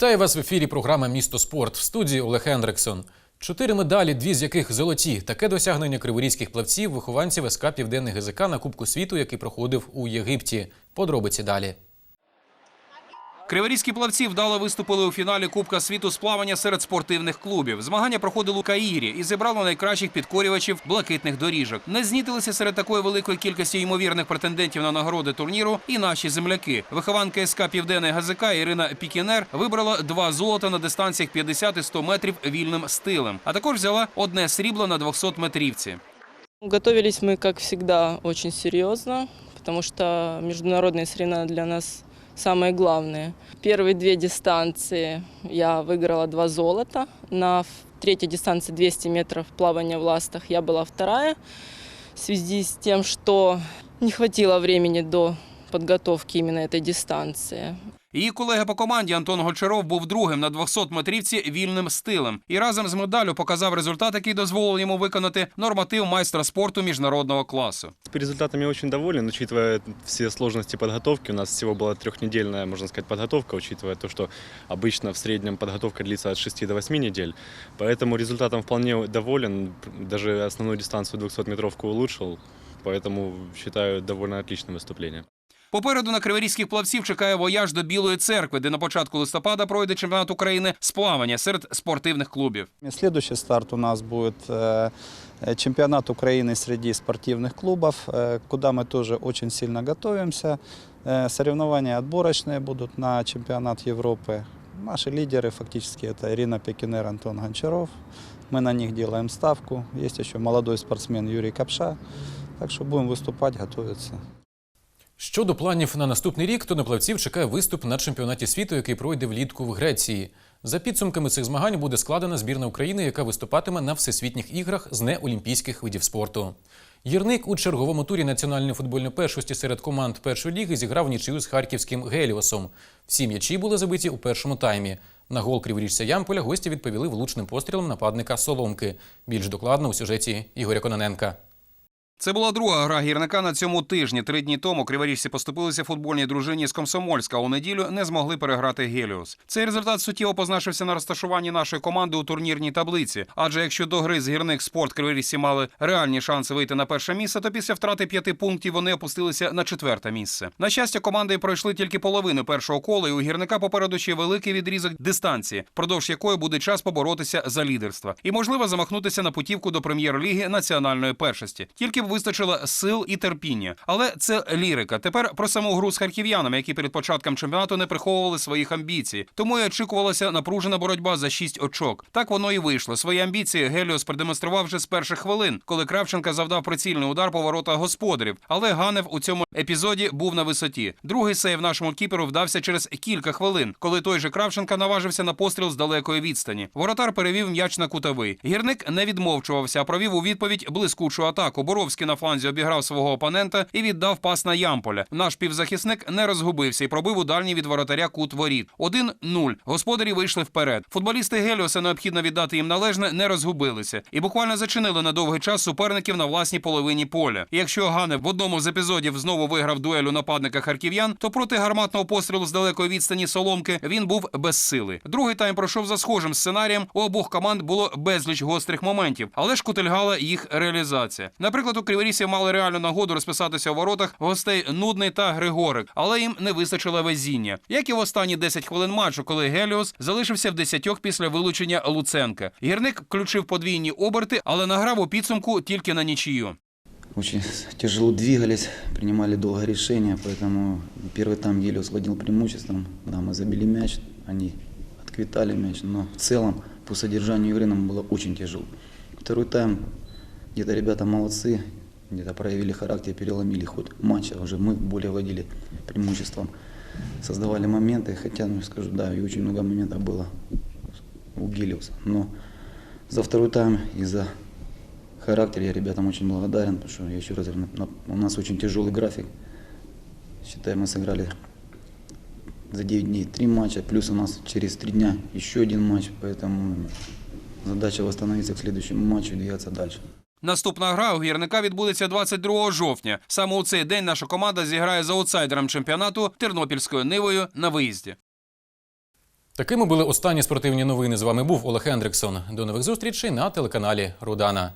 Вітаю вас в ефірі програми Місто Спорт в студії Олег Хендриксон. Чотири медалі, дві з яких золоті. Таке досягнення криворізьких плавців, вихованців СК Південний ГЗК на Кубку світу, який проходив у Єгипті. Подробиці далі. Криворізькі плавці вдало виступили у фіналі Кубка світу з плавання серед спортивних клубів. Змагання проходили у Каїрі і зібрало найкращих підкорювачів блакитних доріжок. Не знітилися серед такої великої кількості ймовірних претендентів на нагороди турніру і наші земляки. Вихованка СК Південний ГЗК Ірина Пікінер вибрала два золота на дистанціях 50 і 100 метрів вільним стилем, а також взяла одне срібло на 200 метрівці. Готовились мы, как всегда, очень серьезно, потому что международные соревнования для нас самые главные. Первые две дистанции я выиграла два золота. На третьей дистанции 200 метров плавания в ластах я была вторая. В связи с тем, что не хватило времени до подготовки именно этой дистанции. Її колега по команді Антон Гончаров був другим на 200 метрівці вільним стилем і разом з медаллю показав результат, який дозволив йому виконати норматив майстра спорту міжнародного класу. По результатам я очень доволен, учитывая все сложности подготовки. У нас всего была трехнедельная, можно сказать, подготовка, учитывая то, что обычно в среднем подготовка длится от 6 до 8 недель. Поэтому результатом вполне доволен. Даже основную дистанцию 200-метровку улучшил. Поэтому считаю довольно отличным выступлением. Попереду на криворізьких плавців чекає вояж до Білої церкви, де на початку листопада пройде чемпіонат України з плавання серед спортивних клубів. Следующий старт у нас будет э, э, чемпионат Украины среди спортивных клубов, э, куда мы тоже очень сильно готовимся. Э, Соревнования отборочные будут на чемпионат Европы. Наши лидеры фактически это Ирина Пекинер, Антон Гончаров. Мы на них делаем ставку. Есть еще молодой спортсмен Юрий Капша. Так что будем выступать, готовиться. Щодо планів на наступний рік, то на плавців чекає виступ на чемпіонаті світу, який пройде влітку в Греції. За підсумками цих змагань буде складена збірна України, яка виступатиме на всесвітніх іграх з неолімпійських видів спорту. Гірник у черговому турі національної футбольної першості серед команд першої ліги зіграв нічию з харківським Геліосом. Всі м'ячі були забиті у першому таймі. На гол криворіжця Ямполя гості відповіли влучним пострілом нападника Соломки. Більш докладно у сюжеті Ігоря Кононенка. Це була друга гра гірника на цьому тижні. Три дні тому криворіжці поступилися футбольній дружині з Комсомольська. У неділю не змогли переграти Геліос. Цей результат суттєво позначився на розташуванні нашої команди у турнірній таблиці. Адже якщо до гри з гірник спорт криворіжці мали реальні шанси вийти на перше місце, то після втрати п'яти пунктів вони опустилися на четверте місце. На щастя, команди пройшли тільки половину першого кола, і у гірника попереду ще великий відрізок дистанції, впродовж якої буде час поборотися за лідерство. І можливо замахнутися на путівку до прем'єр-ліги національної першості. Тільки вистачило сил і терпіння. Але це лірика. Тепер про саму гру з харків'янами, які перед початком чемпіонату не приховували своїх амбіцій. Тому і очікувалася напружена боротьба за шість очок. Так воно і вийшло. Свої амбіції Геліос продемонстрував вже з перших хвилин, коли Кравченка завдав прицільний удар по воротах господарів. Але Ганев у цьому епізоді був на висоті. Другий сейв нашому кіперу вдався через кілька хвилин, коли той же Кравченка наважився на постріл з далекої відстані. Воротар перевів м'яч на кутовий. Гірник не відмовчувався, а провів у відповідь блискучу атаку. Боровський на фланзі обіграв свого опонента і віддав пас на Ямполя. Наш півзахисник не розгубився і пробив у дальній від воротаря кут воріт. 1-0. Господарі вийшли вперед. Футболісти Геліоса необхідно віддати їм належне, не розгубилися і буквально зачинили на довгий час суперників на власній половині поля. І якщо Ганев в одному з епізодів знову виграв дуель у нападника харків'ян, то проти гарматного пострілу з далекої відстані Соломки він був без сили. Другий тайм пройшов за схожим сценарієм. У обох команд було безліч гострих моментів, але ж кутильгала їх реалізація. Наприклад, у Криворісі мали реальну нагоду розписатися у воротах гостей Нудний та Григорик, але їм не вистачило везіння. Як і в останні 10 хвилин матчу, коли Геліос залишився в десятьох після вилучення Луценка. Гірник включив подвійні оберти, але награв у підсумку тільки на нічию. Очень тяжело двигались, принимали долго решения, поэтому первый тайм еле владел преимуществом. Да, мы забили мяч, они отквитали мяч, но в целом по содержанию игры нам было очень тяжело. Второй тайм, где-то ребята молодцы, где-то проявили характер, переломили ход матча, уже мы более владели преимуществом, создавали моменты, хотя, ну, скажу, да, и очень много моментов было у Гелиуса, но за второй тайм из-за характер. Я ребятам очень благодарен, потому что я еще раз у нас очень тяжелый график. Считай, мы сыграли за 9 дней три матча, плюс у нас через три дня еще один матч, поэтому задача восстановиться к следующему матчу и двигаться дальше. Наступна гра у гірника відбудеться 22 жовтня. Саме у цей день наша команда зіграє за аутсайдером чемпіонату Тернопільською нивою на виїзді. Такими були останні спортивні новини. З вами був Олег Ендриксон. До нових зустрічей на телеканалі Рудана.